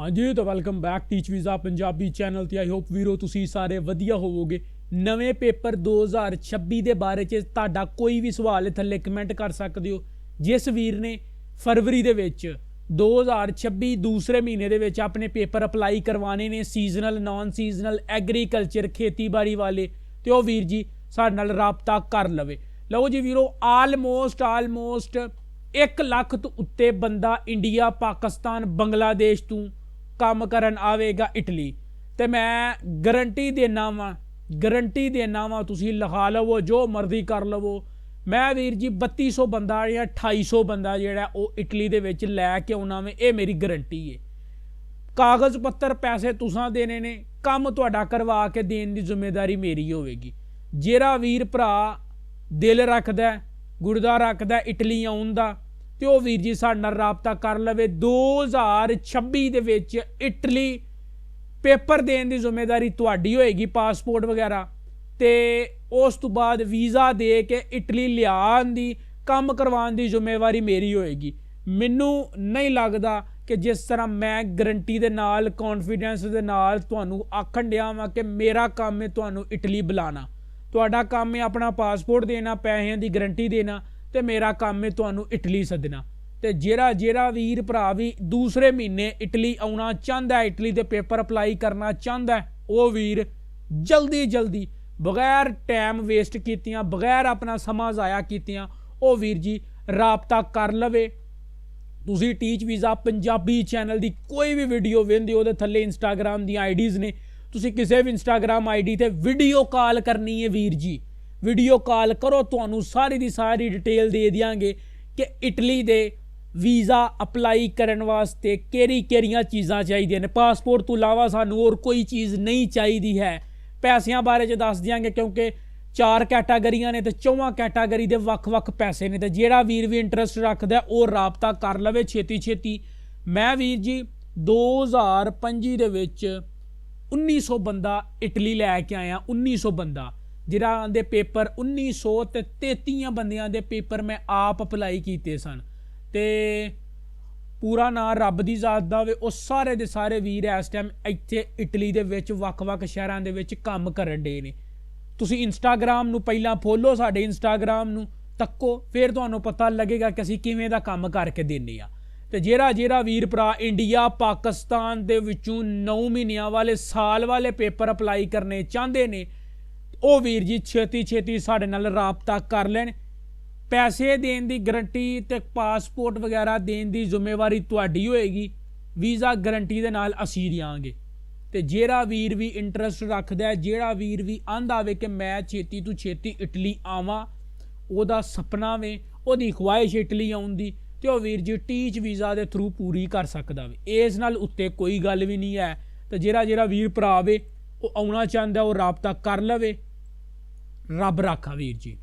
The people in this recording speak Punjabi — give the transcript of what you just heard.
ਹਾਂਜੀ, ਤਾਂ welcome back Teach Visa Punjabi channel ਤੇ ਆਈ ਹੋਪ ਵੀਰੋ ਤੁਸੀਂ ਸਾਰੇ ਵਧੀਆ ਹੋਵੋਗੇ। ਨਵੇਂ ਪੇਪਰ 2026 ਦੇ ਬਾਰੇ ਚ ਤੁਹਾਡਾ ਕੋਈ ਵੀ ਸਵਾਲ ਹੈ ਥੱਲੇ ਕਮੈਂਟ ਕਰ ਸਕਦੇ ਹੋ। ਜਿਸ ਵੀਰ ਨੇ ਫਰਵਰੀ ਦੇ ਵਿੱਚ 2026 ਦੂਸਰੇ ਮਹੀਨੇ ਦੇ ਵਿੱਚ ਆਪਣੇ ਪੇਪਰ ਅਪਲਾਈ ਕਰਵਾਣੇ ਨੇ ਸੀਜ਼ਨਲ ਨਾਨ ਸੀਜ਼ਨਲ ਐਗਰੀਕਲਚਰ ਖੇਤੀਬਾੜੀ ਵਾਲੇ, ਤੇ ਉਹ ਵੀਰ ਜੀ ਸਾਡੇ ਨਾਲ ਰਾਬਤਾ ਕਰ ਲਵੇ। ਲਓ ਜੀ ਵੀਰੋ ਆਲਮੋਸਟ ਆਲਮੋਸਟ 1 ਲੱਖ ਤੋਂ ਉੱਤੇ ਬੰਦਾ ਇੰਡੀਆ, ਪਾਕਿਸਤਾਨ, ਬੰਗਲਾਦੇਸ਼ ਤੋਂ ਕੰਮ ਕਰਨ ਆਵੇਗਾ ਇਟਲੀ। ਤੇ ਮੈਂ ਗਰੰਟੀ ਦੇਣਾ ਵਾਂ ਗਰੰਟੀ ਦੇਣਾ ਵਾਂ, ਤੁਸੀਂ ਲਿਖਾ ਲਵੋ, ਜੋ ਮਰਜ਼ੀ ਕਰ ਲਵੋ। ਮੈਂ ਵੀਰ ਜੀ 3200 ਬੰਦਾ ਜਾਂ 2800 ਬੰਦਾ ਜਿਹੜਾ ਉਹ ਇਟਲੀ ਦੇ ਵਿੱਚ ਲੈ ਕੇ ਆਉਣਾ ਵੇ, ਇਹ ਮੇਰੀ ਗਰੰਟੀ ਏ। ਕਾਗਜ਼ ਪੱਤਰ ਪੈਸੇ ਤੁਸੀਂ ਦੇਣੇ ਨੇ, ਕੰਮ ਤੁਹਾਡਾ ਕਰਵਾ ਕੇ ਦੇਣ ਦੀ ਜ਼ਿੰਮੇਵਾਰੀ ਮੇਰੀ ਹੋਵੇਗੀ। ਜਿਹੜਾ ਵੀਰ ਭਰਾ ਦਿਲ ਰੱਖਦਾ ਗੁਰਦਾ ਰੱਖਦਾ ਇਟਲੀ ਆਉਣ ਦਾ ਤੇ ਉਹ ਵੀਰ ਜੀ ਸਾਡੇ ਨਾਲ ਰਾਬਤਾ ਕਰ ਲਵੇ। 2026 ਦੇ ਵਿੱਚ ਇਟਲੀ ਪੇਪਰ ਦੇਣ ਦੀ ਜ਼ਿੰਮੇਵਾਰੀ ਤੁਹਾਡੀ ਹੋਏਗੀ ਪਾਸਪੋਰਟ ਵਗੈਰਾ। ਤੇ ਉਸ ਤੋਂ ਬਾਅਦ ਵੀਜ਼ਾ ਦੇ ਕੇ ਇਟਲੀ ਲਿਆਉਣ ਦੀ, ਕੰਮ ਕਰਵਾਉਣ ਦੀ ਜ਼ਿੰਮੇਵਾਰੀ ਮੇਰੀ ਹੋਏਗੀ। ਮੈਨੂੰ ਨਹੀਂ ਲੱਗਦਾ ਕਿ ਜਿਸ ਤਰ੍ਹਾਂ ਮੈਂ ਗਰੰਟੀ ਦੇ ਨਾਲ ਕੌਨਫੀਡੈਂਸ ਦੇ ਨਾਲ ਤੁਹਾਨੂੰ ਆਖਣ ਡਿਆ ਵਾਂ ਕਿ ਮੇਰਾ ਕੰਮ ਹੈ ਤੁਹਾਨੂੰ ਇਟਲੀ ਬੁਲਾਣਾ ਤੁਹਾਡਾ ਕੰਮ ਹੈ ਆਪਣਾ ਪਾਸਪੋਰਟ ਦੇਣਾ, ਪੈਸਿਆਂ ਦੀ ਗਰੰਟੀ ਦੇਣਾ। ਤੇ ਮੇਰਾ ਕੰਮ ਹੈ ਤੁਹਾਨੂੰ ਇਟਲੀ ਸੱਦਣਾ। ਤੇ ਜਿਹੜਾ ਜਿਹੜਾ ਵੀਰ ਭਰਾ ਵੀ ਦੂਸਰੇ ਮਹੀਨੇ ਇਟਲੀ ਆਉਣਾ ਚਾਹੁੰਦਾ ਹੈ, ਇਟਲੀ ਦੇ ਪੇਪਰ ਅਪਲਾਈ ਕਰਨਾ ਚਾਹੁੰਦਾ ਹੈ, ਉਹ ਵੀਰ ਜਲਦੀ ਜਲਦੀ ਬਗੈਰ ਟਾਈਮ ਵੇਸਟ ਕੀਤੀਆਂ, ਬਗੈਰ ਆਪਣਾ ਸਮਾਂ ਜ਼ਾਇਆ ਕੀਤੀਆਂ, ਉਹ ਵੀਰ ਜੀ ਰਾਬਤਾ ਕਰ ਲਵੇ। ਤੁਸੀਂ ਟੀਚ ਵੀਜ਼ਾ ਪੰਜਾਬੀ ਚੈਨਲ ਦੀ ਕੋਈ ਵੀ ਵੀਡੀਓ ਵੇਖਦੇ ਹੋ, ਉਹਦੇ ਥੱਲੇ ਇੰਸਟਾਗ੍ਰam ਦੀਆਂ ਆਈਡੀਜ਼ ਨੇ। ਤੁਸੀਂ ਕਿਸੇ ਵੀ ਇੰਸਟਾਗ੍ਰam ਆਈਡੀ ਤੇ ਵੀਡੀਓ ਕਾਲ ਕਰਨੀ ਹੈ ਵੀਰ ਜੀ। ਵੀਡੀਓ ਕਾਲ ਕਰੋ, ਤੁਹਾਨੂੰ ਸਾਰੀ ਦੀ ਸਾਰੀ ਡਿਟੇਲ ਦੇ ਦਿਆਂਗੇ ਕਿ ਇਟਲੀ ਦੇ ਵੀਜ਼ਾ ਅਪਲਾਈ ਕਰਨ ਵਾਸਤੇ ਕਿਹੜੀ ਕਿਹੜੀਆਂ ਚੀਜ਼ਾਂ ਚਾਹੀਦੀਆਂ ਨੇ। ਪਾਸਪੋਰਟ ਤੋਂ ਇਲਾਵਾ ਸਾਨੂੰ ਹੋਰ ਕੋਈ ਚੀਜ਼ ਨਹੀਂ ਚਾਹੀਦੀ ਹੈ। ਪੈਸਿਆਂ ਬਾਰੇ ਚ ਦੱਸ ਦਿਆਂਗੇ ਕਿਉਂਕਿ ਚਾਰ ਕੈਟਾਗਰੀਆਂ ਨੇ ਤੇ ਚੌਵਾਂ ਕੈਟਾਗਰੀ ਦੇ ਵੱਖ-ਵੱਖ ਪੈਸੇ ਨੇ ਤੇ ਜਿਹੜਾ ਵੀਰ ਵੀ ਇੰਟਰਸਟ ਰੱਖਦਾ ਉਹ ਰਾਬਤਾ ਕਰ ਲਵੇ ਛੇਤੀ ਛੇਤੀ। ਮੈਂ ਵੀਰ ਜੀ 2025 ਦੇ ਵਿੱਚ 1900 ਬੰਦਾ ਇਟਲੀ ਲੈ ਕੇ ਆਇਆ 1900 ਬੰਦਾ। ਜਿਹੜਾ ਦੇ ਪੇਪਰ 1900 ਤੇ 33 ਬੰਦਿਆਂ ਦੇ ਪੇਪਰ ਮੈਂ ਆਪ ਅਪਲਾਈ ਕੀਤੇ ਸਨ। ਤੇ ਪੂਰਾ ਨਾਂ ਰੱਬ ਦੀ ਜ਼ਾਤ ਦਾ ਵੇ, ਉਹ ਸਾਰੇ ਦੇ ਸਾਰੇ ਵੀਰ ਇਸ ਟਾਈਮ ਇੱਥੇ ਇਟਲੀ ਦੇ ਵਿੱਚ, ਵੱਖ-ਵੱਖ ਸ਼ਹਿਰਾਂ ਦੇ ਵਿੱਚ ਕੰਮ ਕਰਨ ਡੇ ਨੇ। ਤੁਸੀਂ ਇੰਸਟਾਗ੍ਰam ਨੂੰ ਪਹਿਲਾਂ ਫੋਲੋ ਸਾਡੇ ਇੰਸਟਾਗ੍ਰam ਨੂੰ ਤੱਕੋ, ਫਿਰ ਤੁਹਾਨੂੰ ਪਤਾ ਲੱਗੇਗਾ ਕਿ ਅਸੀਂ ਕਿਵੇਂ ਦਾ ਕੰਮ ਕਰਕੇ ਦਿੰਨੇ ਆ। ਤੇ ਜਿਹੜਾ ਜਿਹੜਾ ਵੀਰ ਭਰਾ ਇੰਡੀਆ ਪਾਕਿਸਤਾਨ ਦੇ ਵਿੱਚੋਂ 9 ਮਹੀਨਿਆਂ ਵਾਲੇ, ਸਾਲ ਵਾਲੇ ਪੇਪਰ ਅਪਲਾਈ ਕਰਨੇ ਚਾਹੁੰਦੇ ਨੇ ਉਹ ਵੀਰ ਜੀ ਛੇਤੀ ਛੇਤੀ ਸਾਡੇ ਨਾਲ ਰਾਬਤਾ ਕਰ ਲੈਣ। ਪੈਸੇ ਦੇਣ ਦੀ ਗਰੰਟੀ ਤੇ ਪਾਸਪੋਰਟ ਵਗੈਰਾ ਦੇਣ ਦੀ ਜ਼ਿੰਮੇਵਾਰੀ ਤੁਹਾਡੀ ਹੋਏਗੀ। ਵੀਜ਼ਾ ਗਰੰਟੀ ਦੇ ਨਾਲ ਅਸੀਂ ਦਿਆਂਗੇ। ਤੇ ਜਿਹੜਾ ਵੀਰ ਵੀ ਇੰਟਰਸਟ ਰੱਖਦਾ ਹੈ, ਜਿਹੜਾ ਵੀਰ ਵੀ ਆਂਦਾ ਵੇ ਕਿ ਮੈਂ ਛੇਤੀ ਤੋਂ ਛੇਤੀ ਇਟਲੀ ਆਵਾਂ, ਉਹਦਾ ਸੁਪਨਾ ਵੇ, ਉਹਦੀ ਖੁਆਇਸ਼ ਇਟਲੀ ਆਉਣ ਦੀ ਤੇ ਉਹ ਵੀਰ ਜੀ ਟੀਚ ਵੀਜ਼ਾ ਦੇ ਥਰੂ ਪੂਰੀ ਕਰ ਸਕਦਾ ਵੇ। ਇਸ ਨਾਲ ਉੱਤੇ ਕੋਈ ਗੱਲ ਵੀ ਨਹੀਂ ਹੈ। ਤੇ ਜਿਹੜਾ ਜਿਹੜਾ ਵੀਰ ਭਰਾ ਵੇ, ਉਹ ਆਉਣਾ ਚਾਹੁੰਦਾ, ਉਹ ਰਾਬਤਾ ਕਰ ਲਵੇ। ਰੱਬ ਰਾਖਾ ਵੀਰ ਜੀ